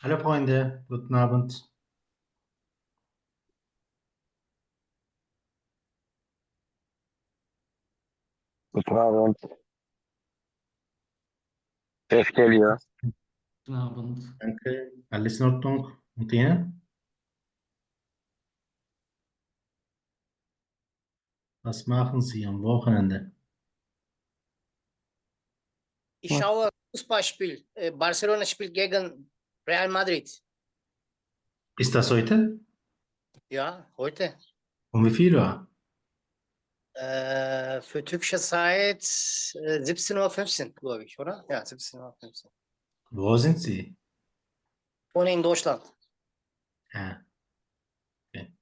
Hallo Freunde, guten Abend. Guten Abend. Ses geliyor. Guten Abend. Danke. Alles in Ordnung? Und Ihnen? Was machen Sie am Wochenende? Ich schaue Fußballspiel. Äh, Barcelona spielt gegen Real Madrid. Ist das heute? Ja, heute. Um wie viel Uhr? Äh, für türkische Zeit äh, 17.15 Uhr, glaube ich, oder? Ja, 17.15 Uhr. Wo sind Sie? Ohne in Deutschland. Ha. Okay.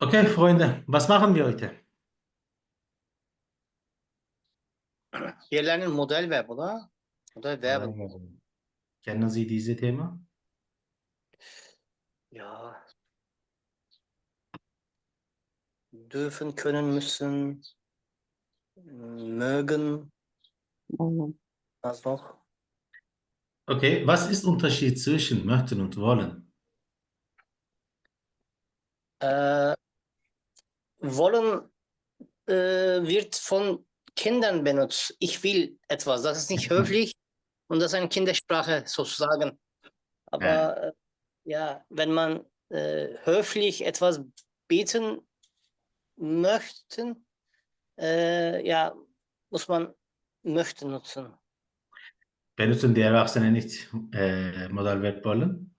Okay, Freunde, was machen wir heute? Wir lernen Modellverb, oder? Modellverben. Kennen Sie dieses Thema? Ja. Dürfen, können, müssen, mögen. Was noch? Okay, was ist Unterschied zwischen möchten und wollen? Äh, wollen äh, wird von Kindern benutzt. Ich will etwas. Das ist nicht höflich und das ist eine Kindersprache sozusagen. Aber äh, ja, wenn man äh, höflich etwas bieten möchten, äh, ja, muss man möchte nutzen. Benutzen die Erwachsenen nicht äh, Modalverb wollen?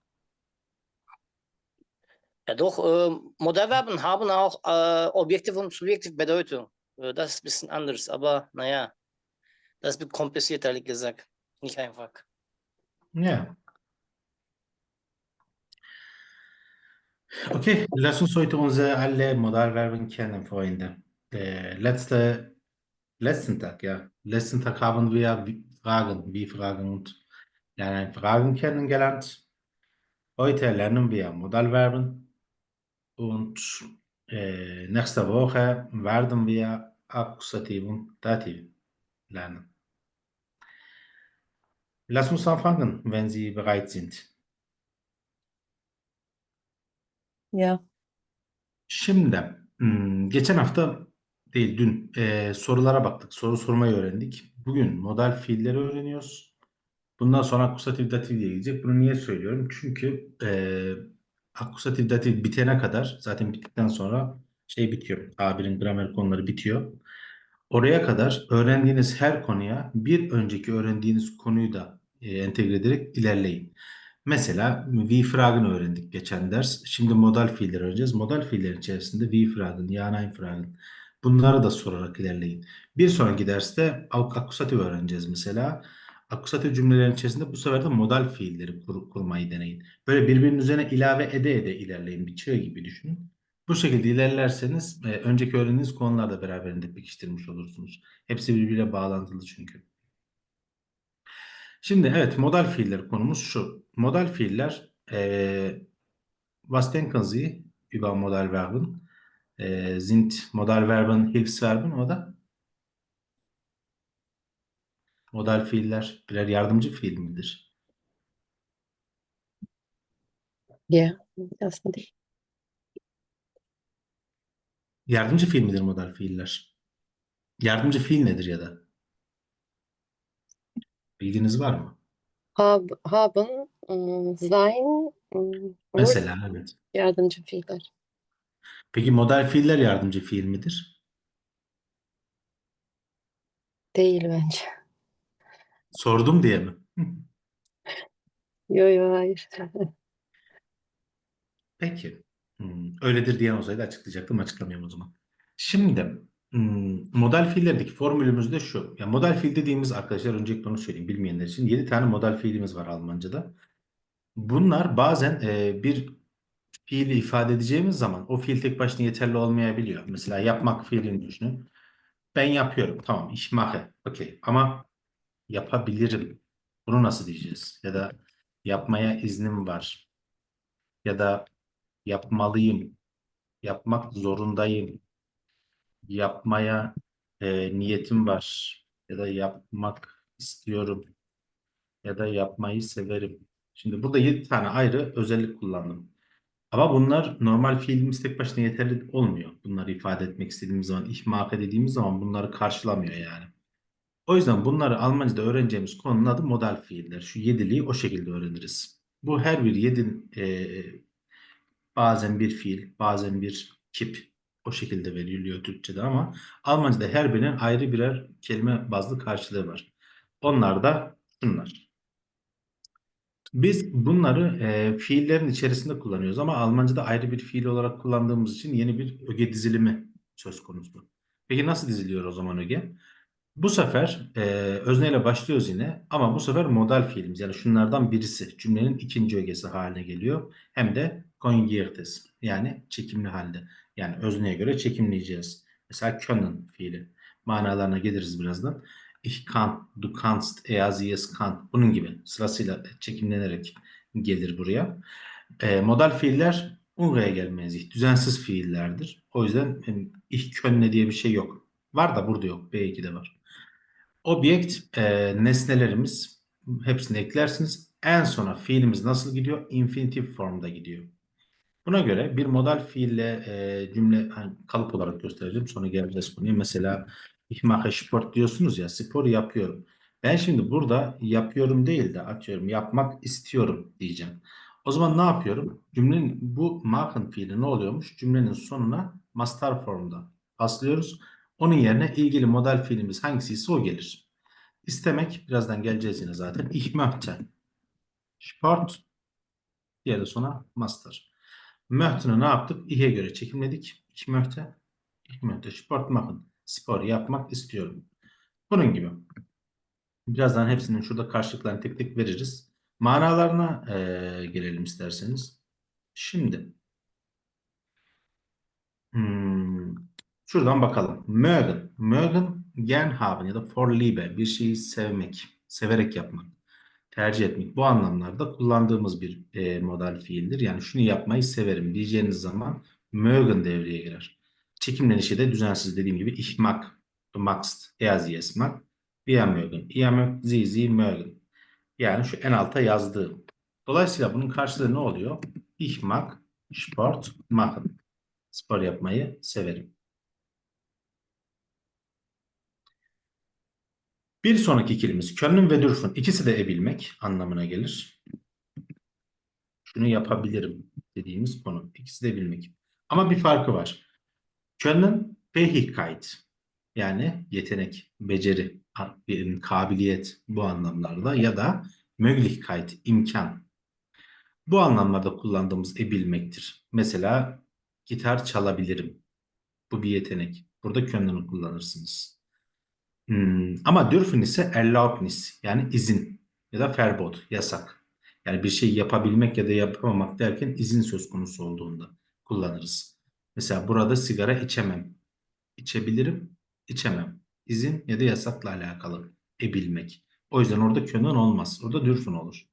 Ja, doch, äh, Modellverben haben auch äh, objektiv und subjektiv Bedeutung. Äh, das ist ein bisschen anders, aber naja, das ist kompliziert, ehrlich gesagt. Nicht einfach. Ja. Okay, lass uns heute unsere alle Modalverben kennen, Freunde. Äh, letzte, letzten Tag, ja. Letzten Tag haben wir Fragen, wie Fragen und lernen Fragen kennengelernt. Heute lernen wir Modalverben und äh, nächste Woche werden wir Akkusativ und Dativ lernen. Lass uns anfangen, wenn Sie bereit sind. Ya Şimdi hmm, geçen hafta değil dün e, sorulara baktık. Soru sormayı öğrendik. Bugün modal fiilleri öğreniyoruz. Bundan sonra akusatif datif diye gidecek. Bunu niye söylüyorum? Çünkü e, akusatif datif bitene kadar zaten bittikten sonra şey bitiyor. A1'in gramer konuları bitiyor. Oraya kadar öğrendiğiniz her konuya bir önceki öğrendiğiniz konuyu da e, entegre ederek ilerleyin. Mesela fragen öğrendik geçen ders. Şimdi modal fiiller öğreneceğiz. Modal fiillerin içerisinde ja nein fragen. Bunları da sorarak ilerleyin. Bir sonraki derste ak- akusatif öğreneceğiz mesela. Akusatif cümlelerin içerisinde bu sefer de modal fiilleri kur- kurmayı deneyin. Böyle birbirinin üzerine ilave ede ede ilerleyin. Bir çığ gibi düşünün. Bu şekilde ilerlerseniz e, önceki öğrendiğiniz konular da beraberinde pekiştirmiş olursunuz. Hepsi birbiriyle bağlantılı çünkü. Şimdi evet modal fiiller konumuz şu. Modal fiiller eee was denken Sie über Modalverben? Eee sind Modalverben Hilfsverben oder? Modal fiiller birer yardımcı fiil midir? ya aslında değil. Yardımcı fiil midir modal fiiller? Yardımcı fiil nedir ya da? Bilginiz var mı? Hab, haben, ım, sein, nur Mesela evet. yardımcı fiiller. Peki modal fiiller yardımcı fiil midir? Değil bence. Sordum diye mi? Yo yo hayır. Peki. Hmm, öyledir diyen olsaydı açıklayacaktım. Açıklamayayım o zaman. Şimdi hmm, modal fiillerdeki formülümüz de şu. Ya modal fiil dediğimiz arkadaşlar öncelikle onu söyleyeyim bilmeyenler için 7 tane modal fiilimiz var Almanca'da. Bunlar bazen e, bir fiili ifade edeceğimiz zaman o fiil tek başına yeterli olmayabiliyor. Mesela yapmak fiilini düşünün. Ben yapıyorum. Tamam. Ich mache. Okey. Ama yapabilirim. Bunu nasıl diyeceğiz? Ya da yapmaya iznim var. Ya da yapmalıyım, yapmak zorundayım, yapmaya e, niyetim var, ya da yapmak istiyorum ya da yapmayı severim. Şimdi burada 7 tane ayrı özellik kullandım. Ama bunlar normal fiilimiz tek başına yeterli olmuyor. Bunları ifade etmek istediğimiz zaman, ihmake dediğimiz zaman bunları karşılamıyor yani. O yüzden bunları Almanca'da öğreneceğimiz konunun adı modal fiiller. Şu yediliği o şekilde öğreniriz. Bu her bir yedin eee, bazen bir fiil, bazen bir kip o şekilde veriliyor Türkçe'de ama Almanca'da her birinin ayrı birer kelime bazlı karşılığı var. Onlar da şunlar. Biz bunları e, fiillerin içerisinde kullanıyoruz ama Almanca'da ayrı bir fiil olarak kullandığımız için yeni bir öge dizilimi söz konusu. Peki nasıl diziliyor o zaman öge? Bu sefer e, özneyle başlıyoruz yine ama bu sefer modal fiilimiz yani şunlardan birisi cümlenin ikinci ögesi haline geliyor. Hem de konjugiertes yani çekimli halde. Yani özneye göre çekimleyeceğiz. Mesela können fiili. Manalarına geliriz birazdan. Ich kann, du kannst, er, sie, es kann. Bunun gibi sırasıyla çekimlenerek gelir buraya. E, modal fiiller Unga'ya gelmeyecek. Düzensiz fiillerdir. O yüzden ich könne diye bir şey yok. Var da burada yok. B2'de var. Objekt e, nesnelerimiz hepsini eklersiniz. En sona fiilimiz nasıl gidiyor? Infinitif formda gidiyor. Buna göre bir modal fiille e, cümle hani kalıp olarak göstereceğim. Sonra geleceğiz konuya. Mesela ich mache Sport diyorsunuz ya spor yapıyorum. Ben şimdi burada yapıyorum değil de atıyorum yapmak istiyorum diyeceğim. O zaman ne yapıyorum? Cümlenin bu machen fiili ne oluyormuş? Cümlenin sonuna mastar formda paslıyoruz. Onun yerine ilgili modal fiilimiz hangisiyse o gelir. İstemek birazdan geleceğiz yine zaten. Ich möchte. Sport. Diğeri de sonra master. Möchte'ni ne yaptık? İh'e göre çekimledik. Ich möchte. Ich möchte Sport machen. Spor yapmak istiyorum. Bunun gibi. Birazdan hepsinin şurada karşılıklarını tek tek veririz. Manalarına eee, gelelim isterseniz. Şimdi. Hmm, şuradan bakalım. Mögen. Mögen gern haben ya da vorliebe bir şeyi sevmek, severek yapmak, tercih etmek. Bu anlamlarda kullandığımız bir e, modal fiildir. Yani şunu yapmayı severim diyeceğiniz zaman mögen devreye girer. Çekimlenişi de düzensiz dediğim gibi ich mag, magst, er sie es mag, wir mögen, ihr sie mögen. Yani şu en alta yazdığım. Dolayısıyla bunun karşılığı ne oluyor? Ich mag Sport machen. Spor yapmayı severim. Bir sonraki kelimemiz können ve dürfen. İkisi de ebilmek anlamına gelir. Şunu yapabilirim dediğimiz konu. İkisi de bilmek. Ama bir farkı var. Können Fähigkeit yani yetenek, beceri, kabiliyet bu anlamlarda ya da Möglichkeit, imkan. Bu anlamlarda kullandığımız ebilmektir. Mesela gitar çalabilirim. Bu bir yetenek. Burada können'i kullanırsınız. Hmm, ama dürfen ise erlaubnis yani izin ya da verbot, yasak. Yani bir şey yapabilmek ya da yapamamak derken izin söz konusu olduğunda kullanırız. Mesela burada sigara içemem. İçebilirim, içemem. İzin ya da yasakla alakalı ebilmek. O yüzden orada können olmaz. Orada dürfen olur.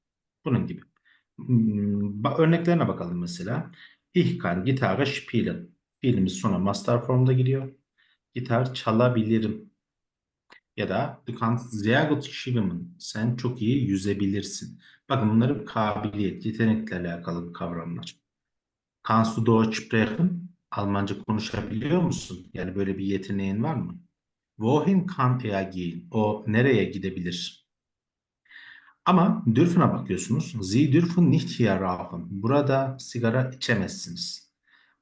Bunun gibi. Hmm, örneklerine bakalım mesela. Ich kann Gitarre spielen. Fiilimiz sonra master formda gidiyor. Gitar çalabilirim. Ya da du kannst sehr gut. Sen çok iyi yüzebilirsin. Bakın bunlar kabiliyet, yetenekle alakalı kavramlar. Kannst du Deutsch? Almanca konuşabiliyor musun? Yani böyle bir yeteneğin var mı? Wohin kann er gehen? O nereye gidebilir? Ama dürfen'e bakıyorsunuz. Sie dürfen nicht hier rauchen. Burada sigara içemezsiniz.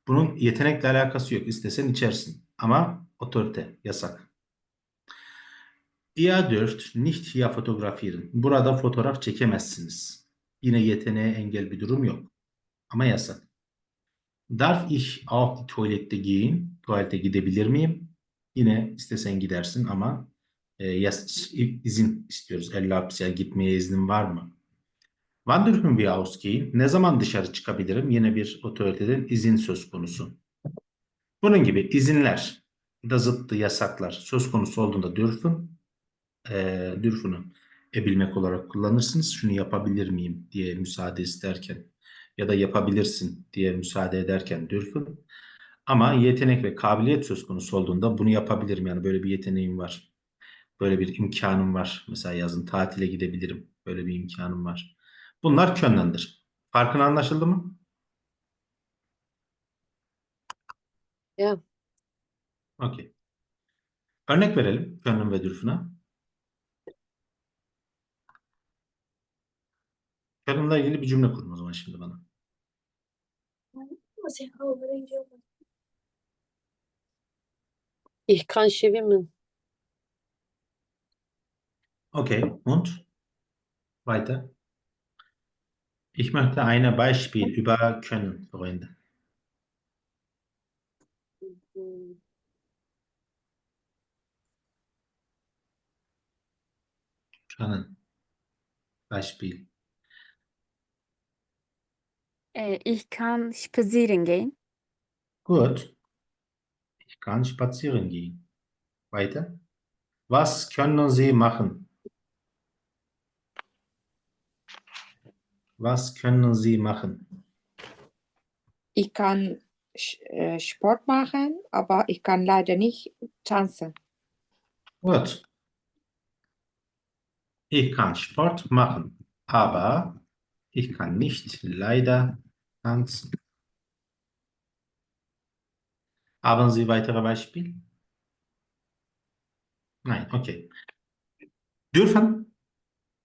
Bunun yetenekle alakası yok. İstesen içersin. Ama otorite, yasak. Ihr dürft nicht hier fotografieren. Burada fotoğraf çekemezsiniz. Yine yeteneğe engel bir durum yok. Ama yasak. Darf ich auf die Toilette gehen? Tuvalete gidebilir miyim? Yine istesen gidersin ama e, yas, izin istiyoruz. Yani gitmeye iznin var mı? Wann dürfen wir ausgehen? Ne zaman dışarı çıkabilirim? Yine bir otoriteden izin söz konusu. Bunun gibi izinler da zıttı yasaklar söz konusu olduğunda dürfen e, dürfünü ebilmek olarak kullanırsınız. Şunu yapabilir miyim diye müsaade isterken ya da yapabilirsin diye müsaade ederken dürfün. Ama yetenek ve kabiliyet söz konusu olduğunda bunu yapabilirim yani böyle bir yeteneğim var. Böyle bir imkanım var. Mesela yazın tatile gidebilirim. Böyle bir imkanım var. Bunlar könnendir. Farkın anlaşıldı mı? Ja. Okey. Örnek verelim können ve dürfen'e. Können'le ilgili bir cümle kurun o zaman şimdi bana. Ich kann schwimmen. Okay, und? Weiter. Ich möchte ein Beispiel über können verwenden. Hm, Können. Beispiel. Äh, ich kann spazieren gehen. Gut. Ich kann spazieren gehen. Weiter. Was können Sie machen? Was können Sie machen? Ich kann äh, Sport machen, aber ich kann leider nicht tanzen. Gut. Ich kann Sport machen, aber ich kann nicht leider tanzen. Haben Sie weitere Beispiele? Nein, okay. Dürfen?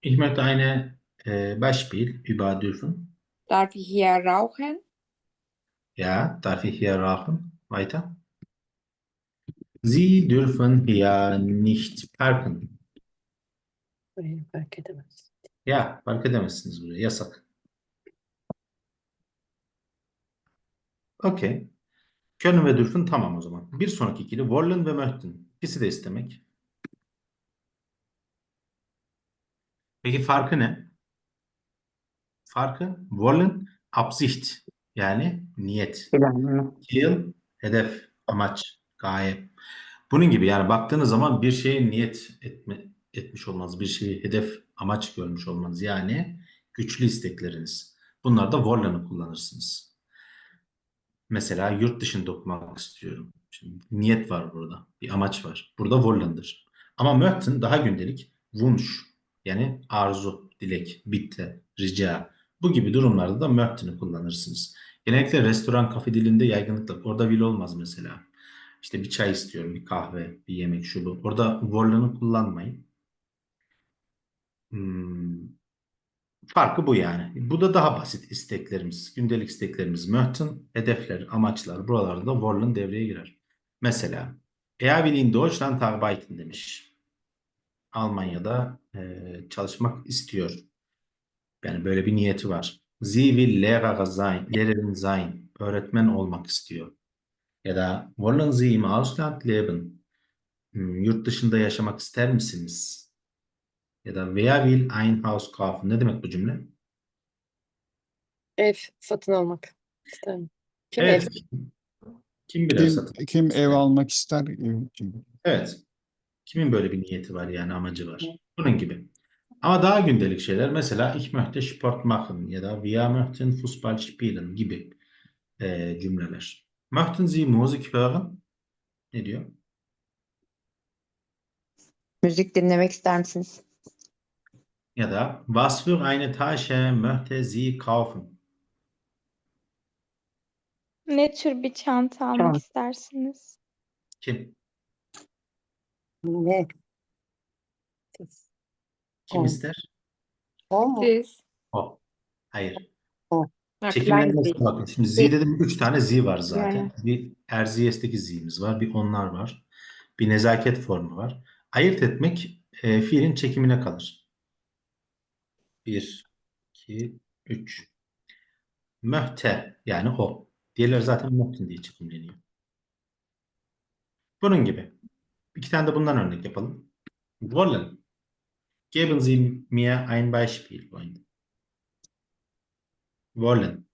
Ich möchte ein äh, Beispiel über dürfen. Darf ich hier rauchen? Ja, darf ich hier rauchen? Weiter. Sie dürfen hier nicht parken. Burayı fark edemez. Ya fark edemezsiniz buraya. Yasak. Okey. Können ve dürfen tamam o zaman. Bir sonraki ikili wollen ve möchten. İkisi de istemek. Peki farkı ne? Farkı wollen Absicht yani niyet. Ziel, hedef, amaç, gaye. Bunun gibi yani baktığınız zaman bir şeye niyet etme, etmiş olmanız, bir şeyi hedef, amaç görmüş olmanız yani güçlü istekleriniz. Bunlarda wollen'ı kullanırsınız. Mesela yurt dışında okumak istiyorum. Şimdi niyet var burada, bir amaç var. Burada wollen'dır. Ama möchten daha gündelik wunsch yani arzu, dilek, bitte, rica. Bu gibi durumlarda da möchten'ı kullanırsınız. Genellikle restoran, kafe dilinde yaygınlıkla. Orada will olmaz mesela. İşte bir çay istiyorum, bir kahve, bir yemek, şu bu. Orada wollen'ı kullanmayın. Hmm, Farkı bu yani. Bu da daha basit isteklerimiz, gündelik isteklerimiz. Möchten, hedefler, amaçlar buralarda wollen devreye girer. Mesela Er will Deutschland arbeiten demiş. Almanya'da eee, çalışmak istiyor. Yani böyle bir niyeti var. Sie will Lehrer sein, Lehrerin sein. Öğretmen olmak istiyor. Ya da wollen Sie im Ausland leben? Hmm, yurt dışında yaşamak ister misiniz? Ya da wer will ein Haus kaufen? Ne demek bu cümle? Ev satın almak isterim. Kim Evet. ev? Kim bilir Kim, satın kim ister? ev almak ister? Kim- Evet. Kimin böyle bir niyeti var yani amacı var. Bunun gibi. Ama daha gündelik şeyler mesela ich möchte Sport machen ya da wir möchten Fußball spielen gibi eee, cümleler. Möchten Sie Musik hören? Ne diyor? Müzik dinlemek ister misiniz? Ya da was für eine Tasche möchte sie kaufen? Ne tür bir çanta almak Çanta. istersiniz? Kim? Ne? Siz. Kim O. ister? O mu? Siz. O. Hayır. Ja, Çekimlerine klein bakın. Şimdi Z dedim 3 tane Z var zaten. Yani. Bir Erziyes'teki Z'imiz var. Bir onlar var. Bir nezaket formu var. Ayırt etmek e, fiilin çekimine kalır. 1, 2, 3. Möhte yani o. Diğerleri zaten möhten diye çekimleniyor. Bunun gibi. İki tane de bundan örnek yapalım. Wollen. Geben Sie mir ein Beispiel, Freunde. Wollen.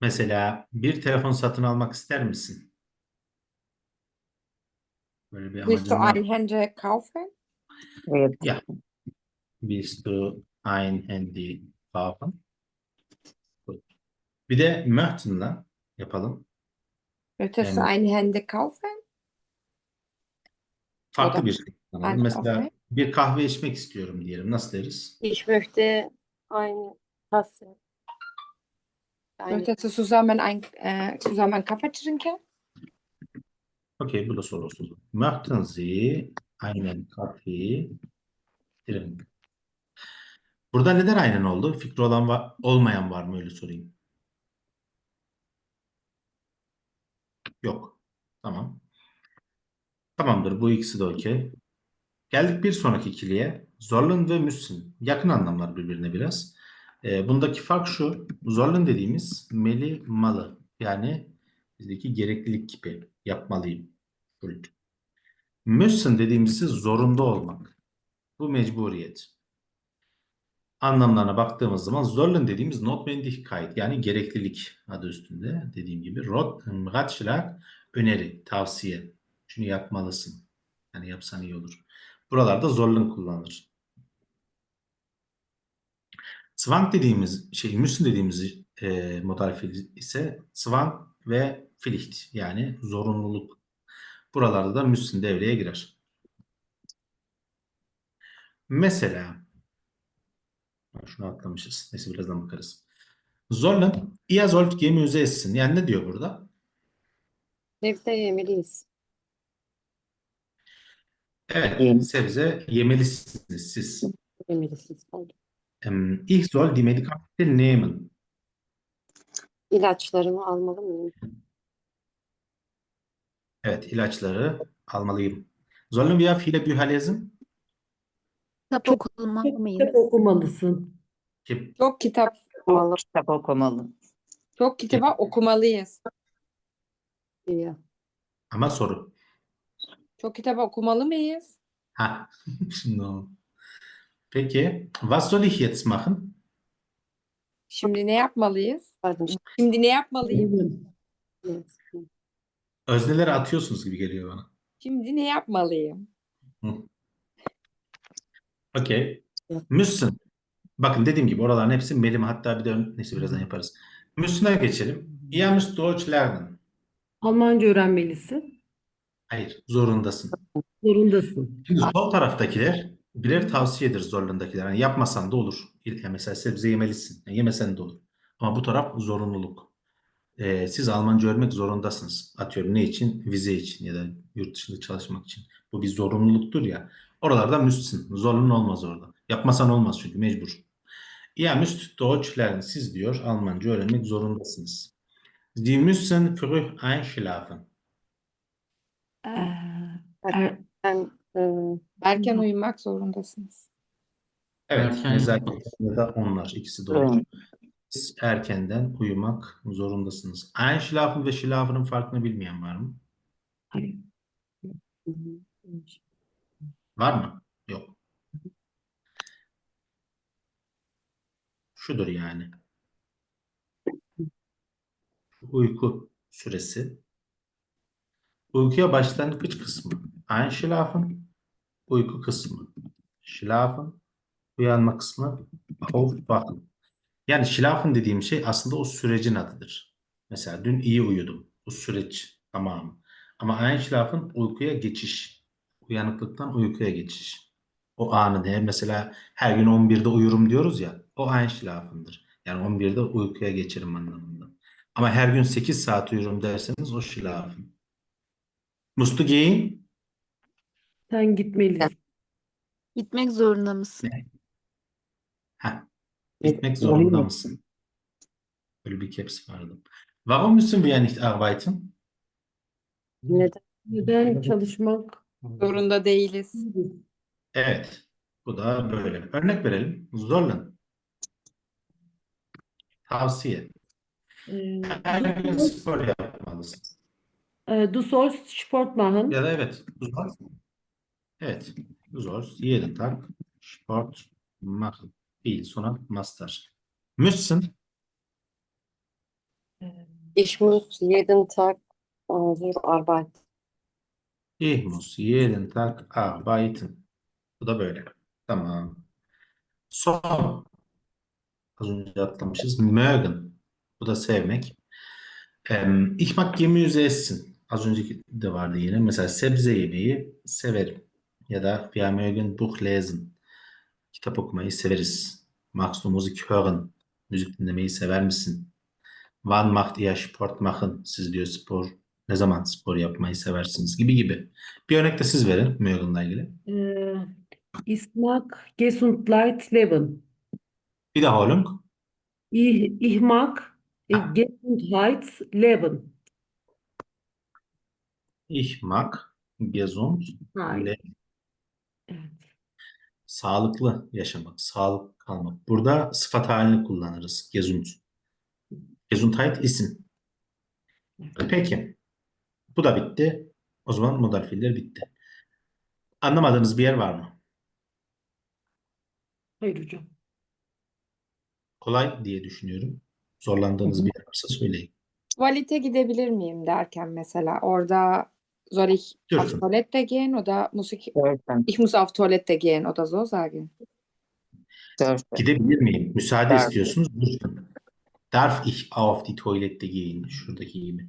Mesela bir telefon satın almak ister misin? Böyle bir Willst du amacın var. ein Handy kaufen? Evet. Ja. Willst du ein Handy kaufen? Gut. Bir de möchten'la yapalım. Möchtest du Yani- ein Handy kaufen? Farklı bir şey kullanalım. Aynı Mesela kahve. bir kahve içmek istiyorum diyelim. Nasıl deriz? Ich möchte eine Tasse. Eine Möchtest du zusammen ein, äh, zusammen Kaffee trinken? Okey, bu da soru olsun. Möchten Sie einen Kaffee trinken? Burada neden aynen oldu? Fikri olan var, olmayan var mı öyle sorayım. Yok. Tamam. Tamamdır. Bu ikisi de okey. Geldik bir sonraki ikiliye. Zorlun ve müsün. Yakın anlamlar birbirine biraz. Ee, bundaki fark şu. Zorlun dediğimiz meli malı. Yani bizdeki gereklilik gibi yapmalıyım. Schuld. Müssen dediğimiz ise zorunda olmak. Bu mecburiyet. Anlamlarına baktığımız zaman zorlun dediğimiz Notwendigkeit yani gereklilik adı üstünde dediğim gibi Rot, Ratschlag öneri, tavsiye. Şunu yapmalısın. Yani yapsan iyi olur. Buralarda zorlun kullanılır. Zwang dediğimiz şey, müssen dediğimiz e, modal fiil ise Zwang ve Pflicht yani zorunluluk. Buralarda da müssen devreye girer. Mesela şunu atlamışız. Neyse birazdan bakarız. Zorlun ihr sollt Gemüse essen. Yani ne diyor burada? sebze yemeliyiz. Evet, sebze yemelisiniz siz. Yemelisiniz. Pardon. Em, Ich soll die Medikamente nehmen. İlaçlarımı almalı mıyım? Evet, ilaçları almalıyım. Sollen wir viele Bücher lesen? Kitap okumalı mıyız? okumalısın. Ki- Çok kitap, Almalı Kitap okumalı. çok kitaba okumalıyız. diye. Ama soru. Çok kitaba okumalı mıyız? Ha, şimdi o. Peki, was soll ich jetzt machen? Şimdi ne yapmalıyız? Pardon. Şimdi ne yapmalıyım? Evet. Özneleri atıyorsunuz gibi geliyor bana. Şimdi ne yapmalıyım? Okey. Müssen. Bakın dediğim gibi oraların hepsi melim hatta bir de ön- neyse birazdan yaparız. Müssen'e geçelim. Ihr müsst Deutsch lernen. Almanca öğrenmelisin. Hayır, zorundasın. Zorundasın. Şimdi sol taraftakiler birer tavsiyedir zorundakiler. Yani yapmasan da olur. Yani mesela sebze yemelisin. Yani yemesen de olur. Ama bu taraf zorunluluk. Ee, siz Almanca öğrenmek zorundasınız. Atıyorum ne için? Vize için ya da yurt dışında çalışmak için. Bu bir zorunluluktur ya. Oralarda müstsün. Zorunlu olmaz orada. Yapmasan olmaz çünkü mecbur. Ihr müsst Deutsch lernen. Siz diyor Almanca öğrenmek zorundasınız. Sie müssen früh einschlafen. Ee, er- Ben e, Erken uyumak zorundasınız. Evet, Erken nezaket ya da onlar ikisi doğru. Siz erkenden uyumak zorundasınız. Einschlafen ve schlafen'ın farkını bilmeyen var mı? Var mı? Yok. Şudur yani. Uyku süresi. Uykuya başlangıç kısmı. Einschlafen uyku kısmı. Schlafen uyanma kısmı. Aufwachen. Yani schlafen dediğim şey aslında o sürecin adıdır. Mesela dün iyi uyudum. Bu süreç tamam. Ama einschlafen uykuya geçiş. Uyanıklıktan uykuya geçiş. O anı ne? Mesela her gün 11'de uyurum diyoruz ya. O einschlafen'dır. Yani 11'de uykuya geçerim anlamında. Ama her gün 8 saat uyurum derseniz o schlafen. Musst du gehen? Sen gitmelisin. Gitmek zorunda mısın? Heh. Gitmek zorunda mısın? Böyle bir caps vardı. Warum müssen wir nicht arbeiten? neden? Neden çalışmak Zorunda değiliz. Evet. Bu da böyle. Örnek verelim. Zorlan. Tavsiye. Ee, Her gün spor yapmalısın. e, Du sollst Sport machen. Ya da evet. Du sollst. Evet. Du sollst jeden Tag Sport machen. Fiil sona mastar. Müssen. Ich muss jeden Tag äh, zur Arbeit. Ich muss jeden Tag arbeiten. Bu da böyle. Tamam. Son. Az önce atlamışız. Mögen. Bu da sevmek. Em, ich mag Gemüse essen. Az önceki de vardı yine. Mesela sebze yemeyi severim. Ya da wir mögen Buch lesen. Kitap okumayı severiz. Magst du Musik hören? Müzik dinlemeyi sever misin? Wann macht ihr Sport machen? Siz diyor spor, ne zaman spor yapmayı seversiniz gibi gibi. Bir örnek de siz verin Mögen'la ilgili. Äh, ich mag Gesundheit leben. Bir Wiederholung. Ich, ich mag Gesundheit leben. Ich mag gesund, Hayır. le- Evet. Sağlıklı yaşamak, sağlık kalmak. Burada sıfat halini kullanırız. Gesund. Gesundheit isim. Peki. Bu da bitti. O zaman modal fiiller bitti. Anlamadığınız bir yer var mı? Hayır hocam. Kolay diye düşünüyorum. Zorlandığınız bir yer varsa söyleyin. Tuvalete gidebilir miyim derken mesela orada soll ich auf Dürfen. Toilette gehen oder muss ich Dürfen. ich muss auf Toilette gehen oder so sagen? Dürfen. Gidebilir miyim? Müsaade Darf. istiyorsunuz. Lütfen. Darf ich auf die Toilette gehen? Şuradaki gibi.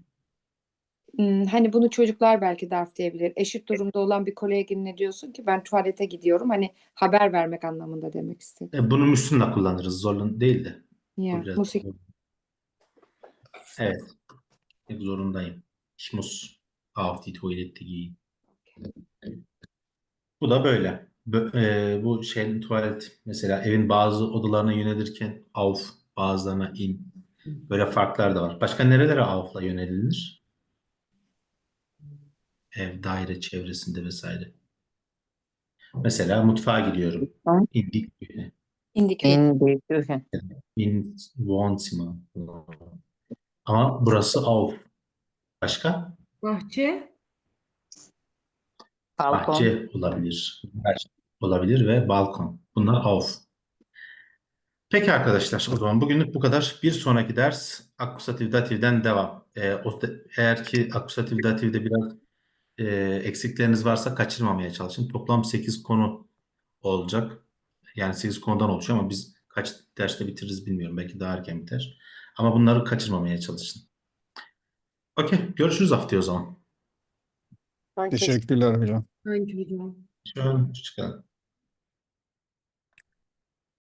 Hmm, hani bunu çocuklar belki darf diyebilir. Eşit durumda olan bir koleginle diyorsun ki ben tuvalete gidiyorum. Hani haber vermek anlamında demek istedim. E, Bunu Müslüm'le kullanırız. Zorlan değil de. Bu Ya, biraz zor. Evet. Hep zorundayım. Ich die Toilette gehen. Bu da böyle. Bö- e, bu şeyin tuvalet mesela evin bazı odalarına yönelirken auf, bazılarına in. Böyle farklar da var. Başka nerelere auf'la yönelilir? Ev, daire çevresinde vesaire. Mesela mutfağa gidiyorum. Hı. In die Küche. in die Küche. In die Küche. In Wohnzimmer. Ama burası auf. Başka? Bahçe. Balkon. Bahçe olabilir. Bahçe olabilir ve balkon. Bunlar auf. Peki arkadaşlar o zaman bugünlük bu kadar. Bir sonraki ders akusatif datiften devam. Ee, o eğer ki akusatif datifde biraz e, eksikleriniz varsa kaçırmamaya çalışın. Toplam 8 konu olacak. Yani 8 konudan oluşuyor ama biz kaç derste bitiririz bilmiyorum. Belki daha erken biter. Ama bunları kaçırmamaya çalışın. Okey. Görüşürüz haftaya o zaman. Teşekkürler hocam. Hangi hocam? Şu an çıkalım.